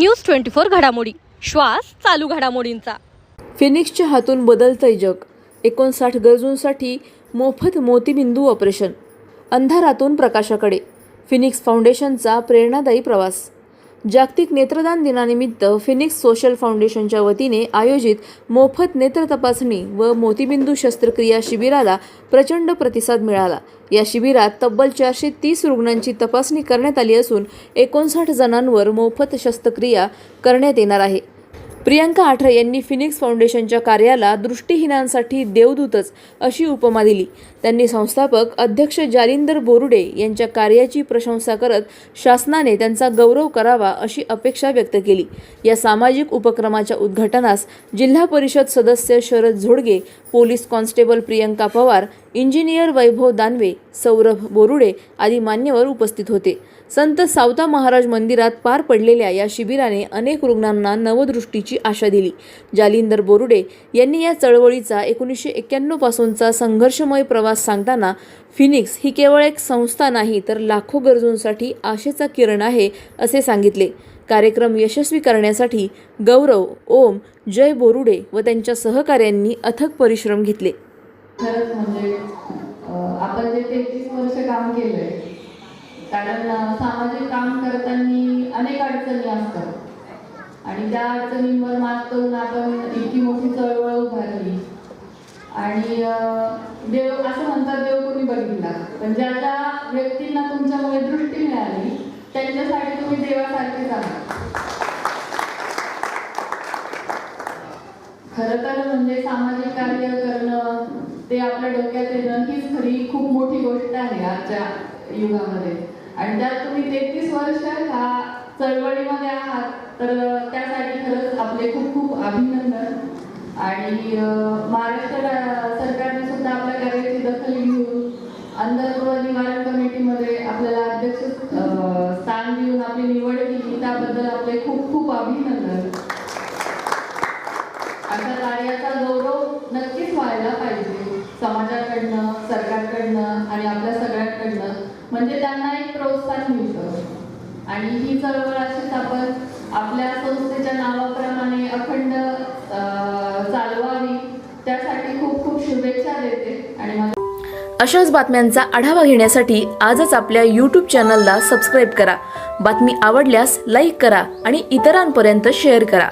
News twenty four घडामोडी. श्वास चालू घडामोडींचा. फिनिक्सच्या हातून बदलतंय जग. एकोणसाठ गरजूंसाठी मोफत मोतीबिंदू ऑपरेशन. अंधारातून प्रकाशाकडे. फिनिक्स फाउंडेशनचा प्रेरणादायी प्रवास. जागतिक नेत्रदान दिनानिमित्त फिनिक्स सोशल फाउंडेशनच्या वतीने आयोजित मोफत नेत्र तपासणी व मोतीबिंदू शस्त्रक्रिया शिबिराला प्रचंड प्रतिसाद मिळाला. या शिबिरात तब्बल चारशे तीस रुग्णांची तपासणी करण्यात आली असून एकोणसाठ जणांवर मोफत शस्त्रक्रिया करण्यात येणार आहे. प्रियांका आठरे यांनी फिनिक्स फाउंडेशनच्या कार्याला दृष्टीहीनांसाठी देवदूतच अशी उपमा दिली. त्यांनी संस्थापक अध्यक्ष जालिंदर बोरुडे यांच्या कार्याची प्रशंसा करत शासनाने त्यांचा गौरव करावा अशी अपेक्षा व्यक्त केली. या सामाजिक उपक्रमाच्या उद्घाटनास जिल्हा परिषद सदस्य Sharad Zodge police constable Priyanka Pawar engineer Vaibhav Danve Saurabh Borude आदी मान्यवर उपस्थित होते. संत सावता महाराज मंदिरात पार पडलेल्या या शिबिराने अनेक रुग्णांना नवदृष्टीची आशा दिली. जालिंदर बोरुडे यांनी या चळवळीचा एकोणीसशे एक्क्याण्णव पासूनचा संघर्षमय प्रवास सांगताना फिनिक्स ही केवळ एक संस्था नाही तर लाखो गरजूंसाठी आशेचा किरण आहे असे सांगितले. कार्यक्रम यशस्वी करण्यासाठी गौरव ओम जय बोरुडे व त्यांच्या सहकाऱ्यांनी अथक परिश्रम घेतले. खरंच म्हणजे आपण जे तेहतीस वर्ष काम केलंय कारण सामाजिक काम करताना अनेक अडचणी असतात. आणि त्या अडचणींवर मात करून आपण इतकी मोठी चळवळ उभारली. आणि देव असं म्हणतात देव कोणी बघितला. पण ज्या ज्या व्यक्तींना तुमच्यामुळे दृष्टी मिळाली त्यांच्यासाठी तुम्ही देवासारखेच आहात खरं तर म्हणजे सामाजिक कार्य करणं ते आपल्या डोक्यात येणं हीच खरी खूप मोठी गोष्ट आहे आजच्या युगामध्ये. आणि त्यात तुम्ही तेहतीस वर्ष ह्या चळवळीमध्ये आहात तर त्यासाठी खरंच आपले खूप खूप अभिनंदन. आणि महाराष्ट्र सरकारने सुद्धा आपल्या कार्याची दखल घेऊन अंधत्व निवारण कमिटीमध्ये आपल्याला अध्यक्ष स्थान देऊन आपली निवड केली त्याबद्दल आपले खूप खूप अभिनंदन. अशा कार्याचा गौरव नक्कीच व्हायला पाहिजे. समाजाकडनं सरकारकडनं आणि आपल्या सगळ्यांकडनं. म्हणजे त्यांना एक प्रोत्साहन मिळतं. आणि ही चळवळ अशीच आपण आपल्या संस्थेच्या नावाप्रमाणे अखंड चालवावी त्यासाठी खूप खूप शुभेच्छा देते. आणि अशाच बातम्यांचा आढावा घेण्यासाठी आजच आपल्या यूट्यूब चॅनलला सबस्क्राईब करा. बातमी आवडल्यास लाईक करा आणि इतरांपर्यंत शेअर करा.